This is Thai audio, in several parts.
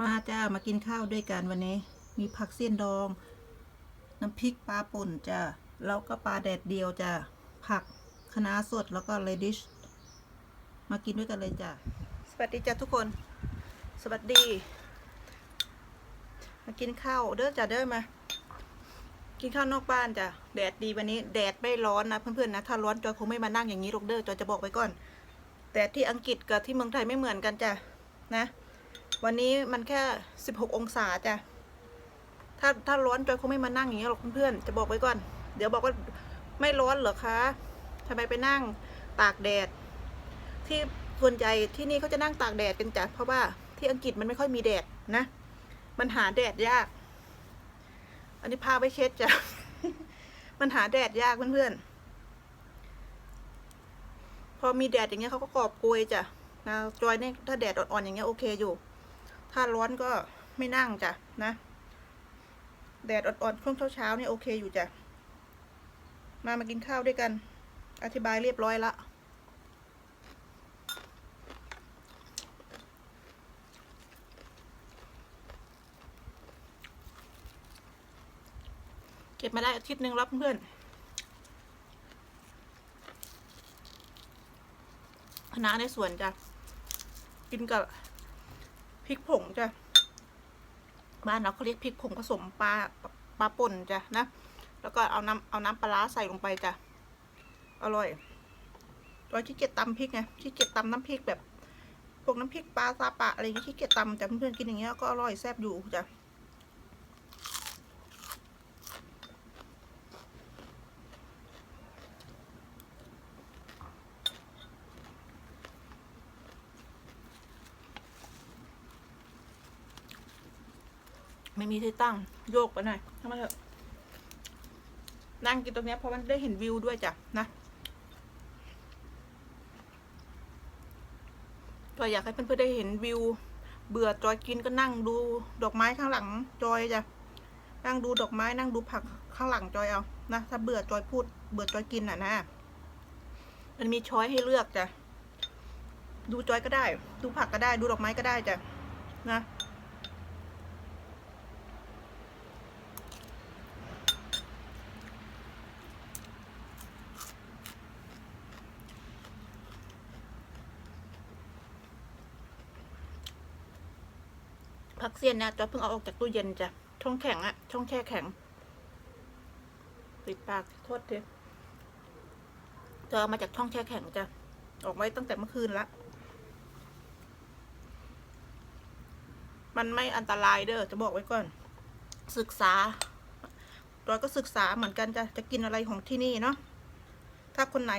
มาจ้ามากินข้าวด้วยกันวันนี้ มีผักเสี้ยนดอง น้ำพริกปลาป่นจ้าแล้วก็ปลาแดดเดียวจ้าผักคะน้าสดแล้วก็เลดิชมากินด้วยกันเลยจ้าสวัสดีจ้าทุกคน สวัสดี มากินข้าวเด้อจ้าเด้อมากินข้าวนอกบ้านจ้ะแดดดีวันนี้แดดไม่ร้อนนะเพื่อนๆนะถ้าร้อนจอยคงไม่มานั่งอย่างนี้หรอกเด้อจอยจะบอกไว้ก่อนแดดที่อังกฤษกับที่เมืองไทยไม่เหมือนกันจ้ะนะ วันนี้มันแค่สิบหกองศาจ้ะ ถ้าถ้าร้อนจอยคงไม่มานั่งอย่างนี้หรอกเพื่อนๆ จะบอกไว้ก่อน เดี๋ยวบอกว่าไม่ร้อนเหรอคะทำไมไปนั่งตากแดด ที่ส่วนใหญ่ที่นี่เขาจะนั่งตากแดดกันจ้ะ เพราะว่าที่อังกฤษมันไม่ค่อยมีแดดนะ มันหาแดดยาก อันนี้พาไปเช็ดจ้ะ มันหาแดดยากเพื่อนๆ พอมีแดดอย่างเงี้ยเขาก็กอบโกยจ้ะนะจอยเนี่ยถ้าแดดอ่อนๆอย่างเงี้ยโอเคอยู่ ถ้าร้อนก็ไม่นั่งจ้ะนะ แดดอ่อนๆช่วงเช้าๆเนี่ยโอเคอยู่จ้ะ มามากินข้าวด้วยกัน อธิบายเรียบร้อยละเก็บมาได้อาทิตย์หนึ่งแล้วเพื่อน คณะในสวนจ้ะ กินกับ พริกผงจ้ะบ้านเราเขาเรียกพริกผงผสมปลาปลาป่นจ้ะนะ แล้วก็เอาน้ำเอาน้ำปลาใส่ลงไปจ้ะอร่อยตอนที่เกียจตำพริกไงที่เกียจตำน้ำพริกแบบพวกน้ำพริกปลาซาปะอะไรอย่างเงี้ยที่เกียจตำจ้ะเพื่อนๆกินอย่างเงี้ยก็อร่อยแซ่บอยู่จ้ะ ไม่มีที่ตั้งโยกไปหน่อยทำไมเถอะนั่งกินตรงนี้เพราะมันได้เห็นวิวด้วยจ้ะนะจอยอยากให้เพื่อนๆได้เห็นวิว เบื่อจอยกินก็นั่งดูดอกไม้ข้างหลัง จอยจ้ะนั่งดูดอกไม้นั่งดูผักข้างหลังจอยเอานะถ้าเบื่อจอยพูดเบื่อจอยกินอะนะ มันมีช้อยให้เลือกจ้ะดูจอยก็ได้ ดูผักก็ได้ ดูดอกไม้ก็ได้จ้ะนะ ผักเสียนนี่ยจอยเพิ่งเอาออกจากตู้เย็นจ้ะช่องแข็งอะช่องแช่แข็งปิดปากโทษทีจะเอามาจากช่องแช่แข็งจ้ะออกไว้ตั้งแต่เมื่อคืนละมันไม่อันตรายเด้อจะบอกไว้ก่อน ศึกษาจอยก็ศึกษาเหมือนกันจะจะกินอะไรของที่นี่เนาะถ้าคนไหน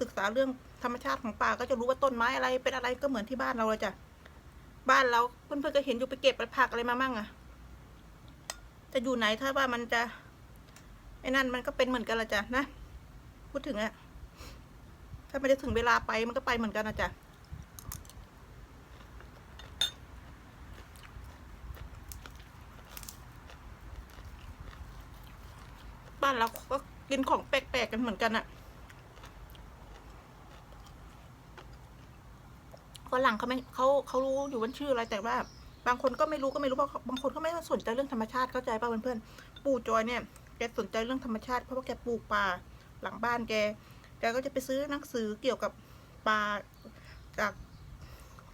ศึกษาเรื่องธรรมชาติของป่าก็จะรู้ว่าต้นไม้อะไรเป็นอะไรก็เหมือนที่บ้านเราเลยจ้ะ บ้านเราเพื่อนๆก็เห็นอยู่ไปเก็บไปผักอะไรมามั่งอะจะอยู่ไหนถ้าว่ามันจะไอ้นั่นมันก็เป็นเหมือนกันละจ้ะนะ พูดถึงอะถ้าไม่ได้ถึงเวลาไปมันก็ไปเหมือนกันนะจ้ะบ้านเราก็กินของแปลกๆกันเหมือนกันอะ ฝรั่งเขาไม่เขาเขารู้อยู่ว่าชื่ออะไรแต่ว่า บางคนก็ไม่รู้ก็ไม่รู้เพราะบางคนก็ไม่สนใจเรื่องธรรมชาติเข้าใจป่ะเพื่อนๆปู่จอยเนี่ยแกสนใจเรื่องธรรมชาติเพราะว่าแกปลูกป่าหลังบ้านแกแกก็จะไปซื้อหนังสือเกี่ยวกับป่าจาก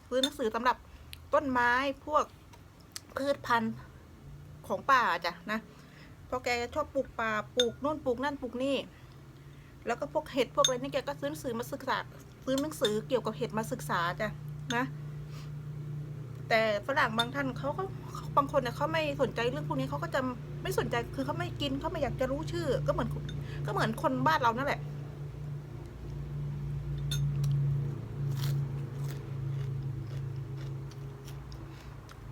ซื้อหนังสือสำหรับต้นไม้พวกพืชพันธุ์ของป่าจ้ะนะเพราะแกชอบปลูกป่าปลูกโน่นปลูกนั่นปลูกนี่ แล้วก็พวกเห็ดพวกอะไรนี่แกก็ซื้อหนังสือมาศึกษา ซื้อหนังสือเกี่ยวกับเห็ดมาศึกษาจ้ะ นะ แต่ฝรั่งบางท่านเขาก็บางคนเนี่ยเขาไม่สนใจเรื่องพวกนี้เขาก็จะไม่สนใจคือเขาไม่กินเขาไม่อยากจะรู้ชื่อ ก็เหมือน ก็เหมือนคนบ้านเรานั่นแหละ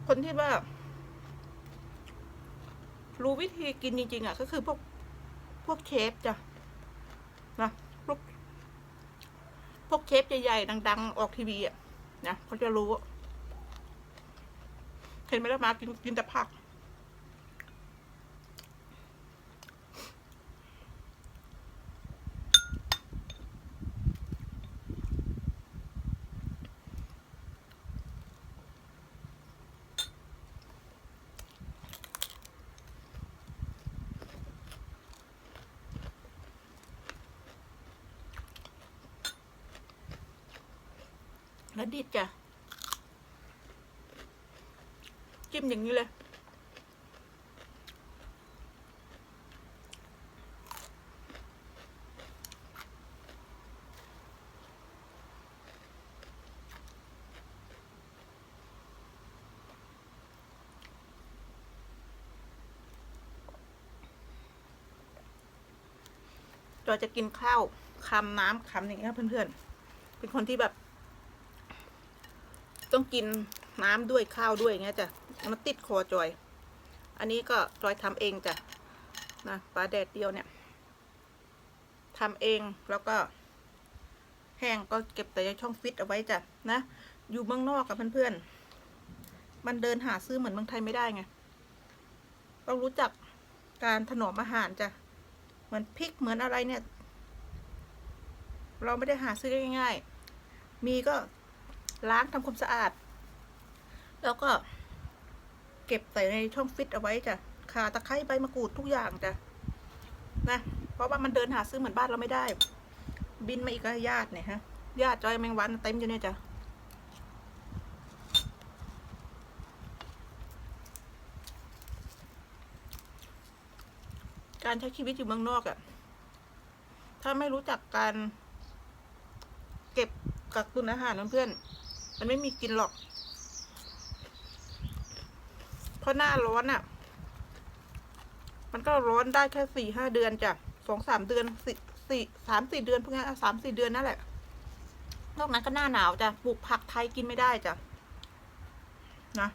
คนที่ว่า รู้วิธีกินจริงๆอะ ก็คือพวกพวกเชฟจ้ะนะพวกพวกเชฟใหญ่ๆดัง ๆ ออกทีวีอะ นะเขาจะรู้เห็นไหมล่ะมากินกินแต่ผัก แล้วดิดจ้ะจิ้มอย่างนี้เลยจอจะกินข้าวคำน้ำคำอย่างเงี้ยเพื่อนๆ เป็นคนที่แบบ ต้องกินน้ำด้วยข้าวด้วยอย่างเงี้ยจ้ะมันติดคอจอย อันนี้ก็จอยทำเองจ้ะนะปลาแดดเดียวเนี่ยทำเองแล้วก็ แห้งก็เก็บแต่ในช่องฟิตเอาไว้จ้ะนะอยู่เมืองนอกกับเพื่อนๆมันเดินหาซื้อเหมือนเมืองไทยไม่ได้ไงต้องรู้จักการถนอมอาหารจ้ะเหมือนพริกเหมือนอะไรเนี่ย เราไม่ได้หาซื้อได้ง่ายๆมีก็ ล้างทำความสะอาด แล้วก็ เก็บใส่ในช่องฟิตเอาไว้จ้ะขาตะไคร้ใบมะกรูดทุกอย่างจ้ะนะเพราะว่ามันเดินหาซื้อเหมือนบ้านเราไม่ได้ บินมาอีกก็ญาติเนี่ยฮะญาติจอยแมงวันเต็มอยู่เนี่ยจ้ะการใช้ชีวิตอยู่เมืองนอกอะ่ะ ถ้าไม่รู้จักการเก็บกักตุนอาหารเพื่อน มันไม่มีกินหรอก เพราะหน้าร้อนอะ่ะ มันก็ร้อนได้แค่สี่ห้าเดือนจ้ะสองสามเดือนสี่สี่สามสี่เดือนพวกนี้สามสี่เดือนนั่นแหละ นอกนั้นก็หน้าหนาวจ้ะปลูกผักไทยกินไม่ได้จ้ะนะ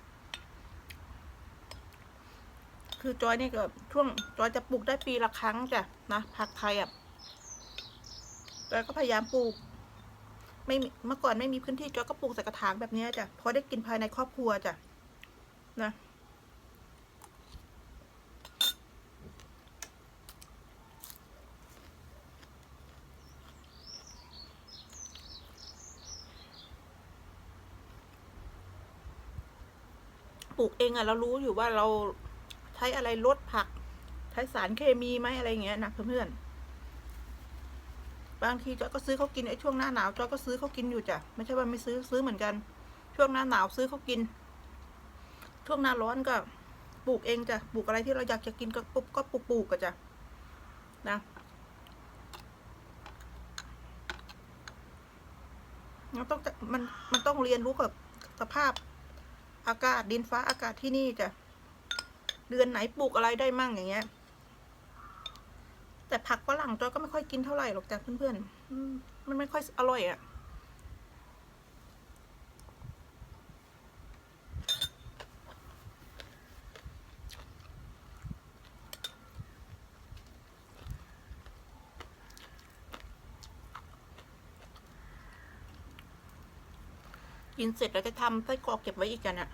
คือจอยนี่ก็ช่วงจอยจะปลูกได้ปีละครั้งจ้ะนะผักไทยอะจอยก็พยายามปลูก ไม่เมื่อก่อนไม่มีพื้นที่จอยก็ปลูกใส่กระถางแบบนี้จ้ะพอได้กินภายในครอบครัวจ้ะนะปลูกเองอะเรารู้อยู่ว่าเราใช้อะไรลดผัก ใช้สารเคมีไหมอะไรเงี้ยนะเพื่อนๆ บางทีจอยก็ซื้อเขากินไอ้ช่วงหน้าหนาวจอยก็ซื้อเขากินอยู่จ้ะไม่ใช่ว่าไม่ซื้อซื้อเหมือนกัน ช่วงหน้าหนาวซื้อเขากิน ช่วงหน้าร้อนก็ปลูกเองจ้ะปลูกอะไรที่เราอยากจะกินก็ปุ๊บก็ปลูกปลูกกันจ้ะนะมันต้องมันมันต้องเรียนรู้กับสภาพอากาศดินฟ้าอากาศที่นี่จ้ะเดือนไหนปลูกอะไรได้มั่งอย่างเงี้ย แต่ผักฝรั่งจอยก็ไม่ค่อยกินเท่าไหร่หรอกจ้ะเพื่อนๆมันไม่ค่อยอร่อยอะ่ะกินเสร็จแล้วจะทำไส้กรอกเก็บไว้อีกกันอะ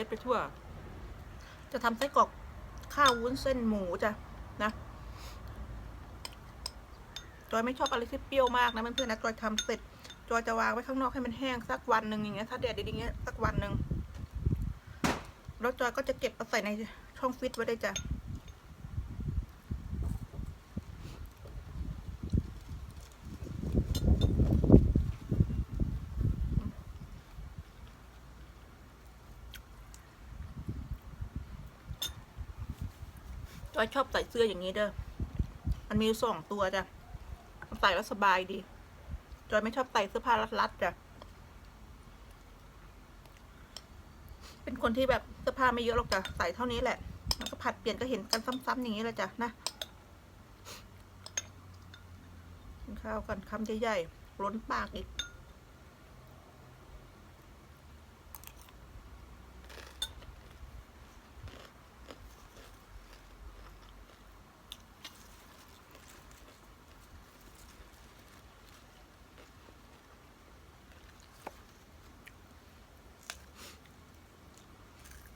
ช็ดไปทั่ว จะทำไส้กรอกข้าววุ้นเส้นหมูจ้ะนะจอยไม่ชอบอะไรที่เปรี้ยวมากนะเพื่อนๆนะจอยทำเสร็จจอยจะวางไว้ข้างนอกให้มันแห้งสักวันหนึ่งอย่างเงี้ยถ้าแดดดีๆเงี้ยสักวันหนึ่งแล้วจอยก็จะเก็บมาใส่ในช่องฟิตไว้ได้จ้ะ อยชอบใส่เสื้ออย่างนี้เด้อ มันมีสองตัวจ้ะใส่แล้วสบายดี จอยไม่ชอบใส่เสื้อผ้ารัดๆจ้ะ เป็นคนที่แบบเสื้อผ้าไม่เยอะหรอกจ้ะ ใส่เท่านี้แหละ มันก็ผัดเปลี่ยนก็เห็นกันซ้ำๆอย่างนี้แหละจ้ะนะกินข้าวกันคำใหญ่ๆล้นปากอีก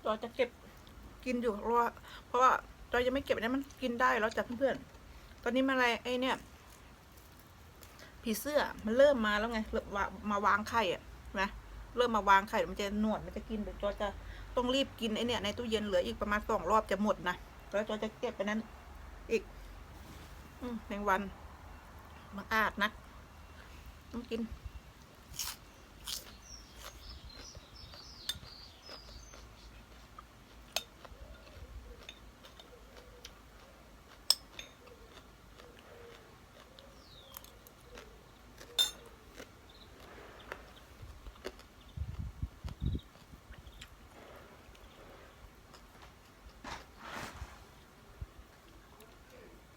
จอยจะเก็บกินอยู่เพราะว่าเพราะว่าจอยยังไม่เก็บนนี้มันกินได้แล้วจ้ะเพื่อนๆตอนนี้มาอะไรไอเนี่ยผีเสื้อมันเริ่มมาแล้วไงมาวางไข่อะนะเริ่มมาวางไข่มันจะหนวดมันจะกินเดี๋ยวจอยจะต้องรีบกินไอเนี่ยในตู้เย็นเหลืออีกประมาณสองรอบจะหมดนะแล้วจอยจะเก็บไปนั้น อีกอืมแมงวันมาอาดนักต้องกิน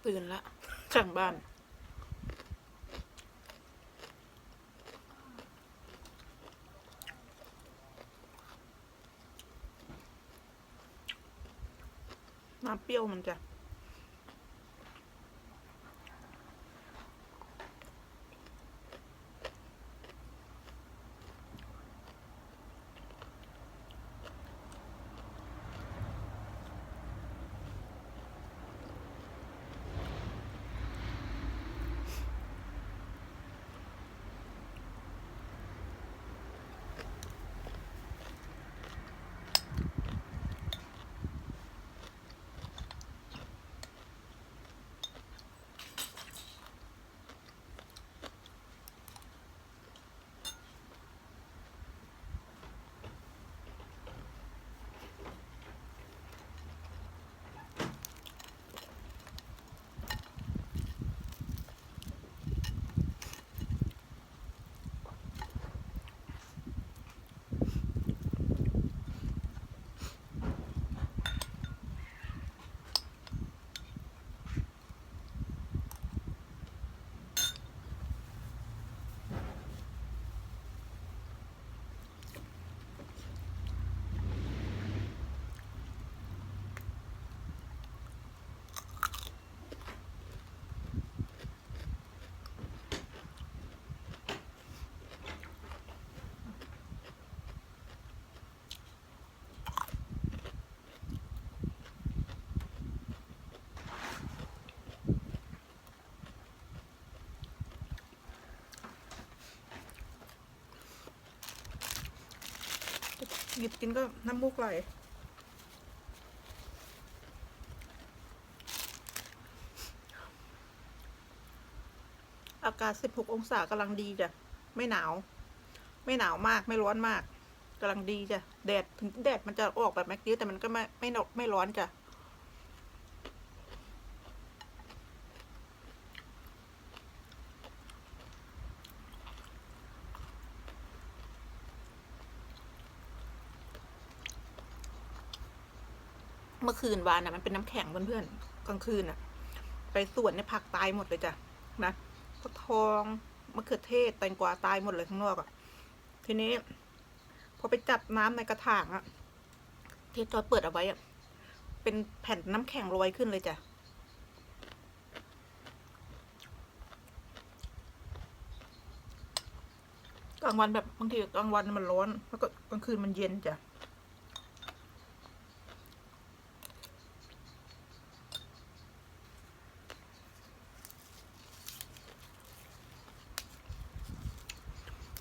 ตื่นละข้างบ้าน น้ำเปรี้ยวมันจะ หยิบกินก็น้ำมูกไหลอากาศ 16 องศากำลังดีจ้ะ ไม่หนาว ไม่หนาวมาก ไม่ร้อนมากกำลังดีจ้ะ แดด ถึงแดดมันจะออกแบบแม็กซ์แต่มันก็ไม่ไม่ไม่ร้อนจ้ะ เมื่อคืนวานน่ะมันเป็นน้ำแข็งเพื่อนๆกลางคืนน่ะไปสวนในผักตายหมดเลยจ้ะนะฟักทองมะเขือเทศแตงกวาตายหมดเลยข้างนอกอะ่ะทีนี้ พอไปจับน้ำในกระถางอะ่ะที่จอยเปิดเอาไว้อะ่ะเป็นแผ่นน้ำแข็งลอยขึ้นเลยจ้ะกลางวันแบบบางทีกลางวันมันร้อน แล้วก็กลางคืนมันเย็นจ้ะ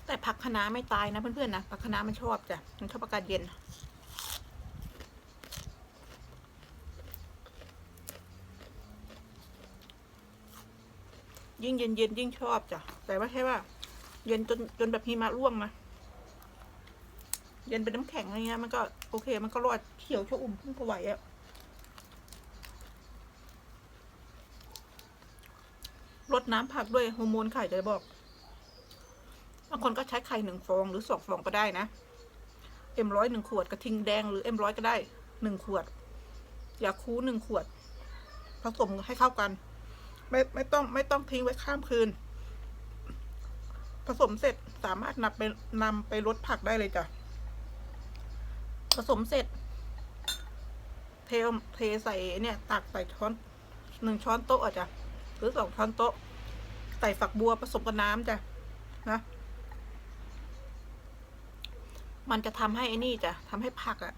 แต่ผักคะน้าไม่ตายนะเพื่อนๆนะผักคะน้ามันชอบจ้ะมันชอบอากาศเย็น ยิ่งเย็นเย็นยิ่งชอบจ้ะแต่ไม่ใช่ว่า เย็นจนจนแบบหิมะร่วงนะเย็นเป็นน้ำแข็งอะไรเงี้ยมันก็โอเค มันก็รอดเขียวชอุ่มขึ้นกว่าไหวอะลดน้ำผักด้วยฮอร์โมนไข่จะบอกางคนก็ใช้ไข่หนึ่งฟองหรือสองฟองก็ได้นะเอ็มร้อยหนึ่งขวดกระทิงแดงหรือเอ็มร้อยก็ได้หนึ่งขวดยาคูหนึ่งขวดผสมให้เข้ากัน ไม่ไม่ต้องไม่ต้องทิ้งไว้ข้ามคืน ผสมเสร็จสามารถนำไปนำไปลดผักได้เลยจ้ะผสมเสร็จ เทเทใส่เนี่ย ตักใส่ช้อนหนึ่งช้อนโต๊ะอะจ้ะหรือสองช้อนโต๊ะใส่ฝักบัวผสมกับน้ำจ้ะนะ มันจะทำให้ไอ้นี่จ้ะทำให้ผักอะ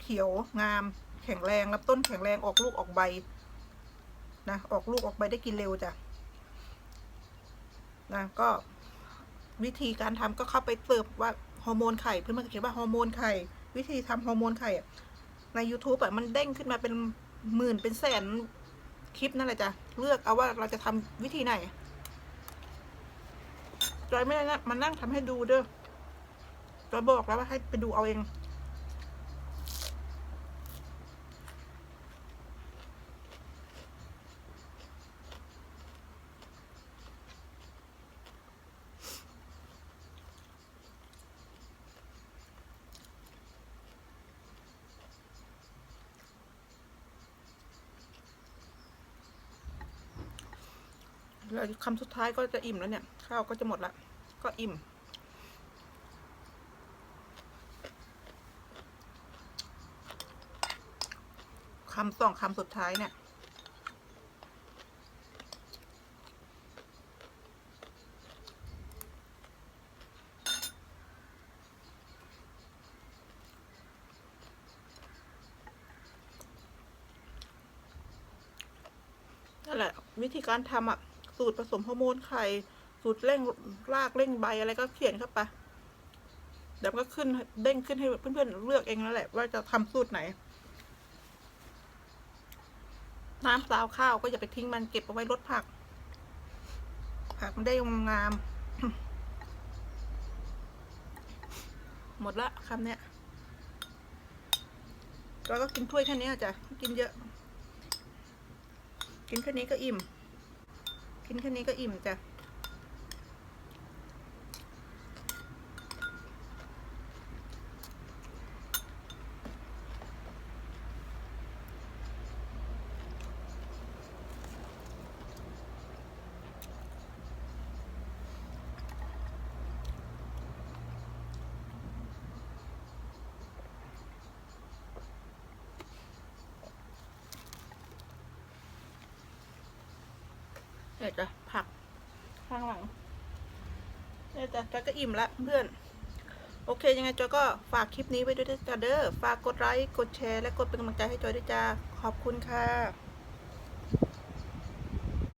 เขียวงาม แข็งแรงแล้วต้นแข็งแรงออกลูกออกใบนะออกลูกออกใบได้กินเร็วจ้ะนะก็วิธีการทำก็เข้าไปเสิร์ฟว่าฮอร์โมนไข่เพื่อนมันเขียนว่าฮอร์โมนไข่วิธีทำฮอร์โมนไข่ใน YouTube อะมันเด้งขึ้นมาเป็นหมื่นเป็นแสนคลิปนั่นแหละจ้ะเลือกเอาว่าเราจะทำวิธีไหนจอยไม่ได้นะมานั่งทำให้ดูเด้อ จอยบอกแล้วว่าให้ไปดูเอาเอง แล้วคำสุดท้ายก็จะอิ่มแล้วเนี่ย ข้าวก็จะหมดละ ก็อิ่ม คำสองคำสุดท้ายเนี่ย นั่นแหละ วิธีการทำอะ สูตรผสมฮอร์โมนไข่ สูตรเร่งรากเร่งใบอะไรก็เขียนเข้าไปเดี๋ยวก็ขึ้นเด้งขึ้นให้เพื่อนๆเลือกเองนั่นแหละ ว่าจะทำสูตรไหน น้ำซาวข้าวก็อย่าไปทิ้งมันเก็บเอาไว้รดผัก ผักมันได้งาม หมดละคำเนี้ยเราก็กินถ้วยแค่นี้อะจ้ะกินเยอะ กินแค่นี้ก็อิ่ม กินแค่นี้ก็อิ่มจ้ะ เนี่ยจ้ะผักข้างหลังเนี่ยจ้ะจอยก็อิ่มละเพื่อน โอเค ยังไงจอยก็ฝากคลิปนี้ไว้ด้วยจ้าเด้อฝากกดไลค์กดแชร์และกดเป็นกำลังใจให้จอยด้วยจ้าขอบคุณค่ะ